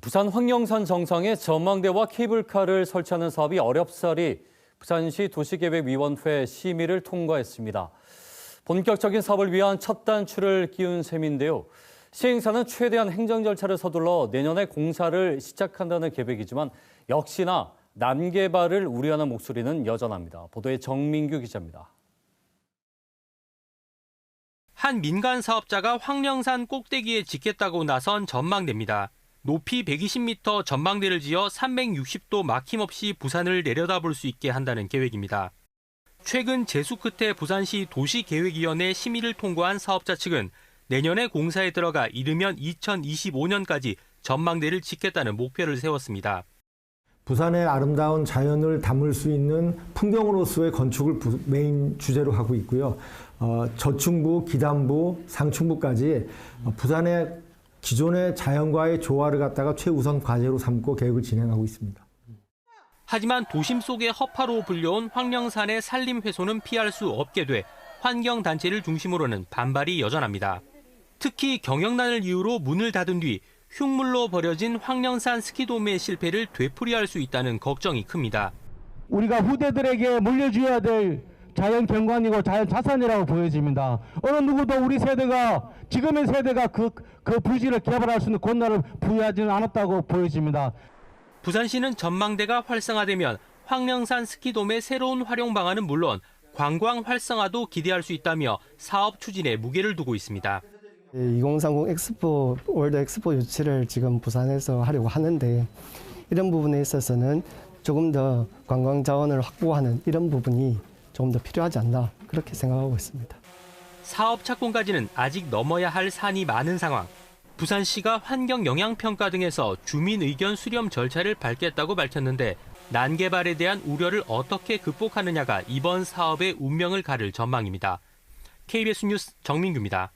부산 황령산 정상에 전망대와 케이블카를 설치하는 사업이 어렵사리 부산시 도시계획위원회 심의를 통과했습니다. 본격적인 사업을 위한 첫 단추를 끼운 셈인데요. 시행사는 최대한 행정 절차를 서둘러 내년에 공사를 시작한다는 계획이지만 역시나 난개발을 우려하는 목소리는 여전합니다. 보도에 정민규 기자입니다. 한 민간 사업자가 황령산 꼭대기에 짓겠다고 나선 전망대입니다. 높이 120m 전망대를 지어 360도 막힘없이 부산을 내려다볼 수 있게 한다는 계획입니다. 최근 재수 끝에 부산시 도시계획위원회 심의를 통과한 사업자 측은 내년에 공사에 들어가 이르면 2025년까지 전망대를 짓겠다는 목표를 세웠습니다. 부산의 아름다운 자연을 담을 수 있는 풍경으로서의 건축을 부- 메인 주제로 하고 있고요. 어, 저충부, 기담부, 상충부까지 어, 부산의 기존의 자연과의 조화를 갖다가 최우선 과제로 삼고 계획을 진행하고 있습니다. 하지만 도심 속의 허파로 불려온 황령산의 산림 훼손은 피할 수 없게 돼 환경 단체를 중심으로는 반발이 여전합니다. 특히 경영난을 이유로 문을 닫은 뒤 흉물로 버려진 황령산 스키돔의 실패를 되풀이할 수 있다는 걱정이 큽니다. 우리가 후대들에게 물려줘야 될 자연 경관이고 자연 자산이라고 보여집니다. 어느 누구도 우리 세대가 지금의 세대가 그, 그 부지를 개발할 수 있는 권한을 부여하지는 않았다고 보여집니다. 부산시는 전망대가 활성화되면 황령산 스키돔의 새로운 활용 방안은 물론 관광 활성화도 기대할 수 있다며 사업 추진에 무게를 두고 있습니다. 2030 엑스포 월드 엑스포 유치를 지금 부산에서 하려고 하는데 이런 부분에 있어서는 조금 더 관광 자원을 확보하는 이런 부분이 조금 더 필요하지 않나 그렇게 생각하고 있습니다. 사업 착공까지는 아직 넘어야 할 산이 많은 상황. 부산시가 환경 영향 평가 등에서 주민 의견 수렴 절차를 밟겠다고 밝혔는데 난개발에 대한 우려를 어떻게 극복하느냐가 이번 사업의 운명을 가를 전망입니다. KBS 뉴스 정민규입니다.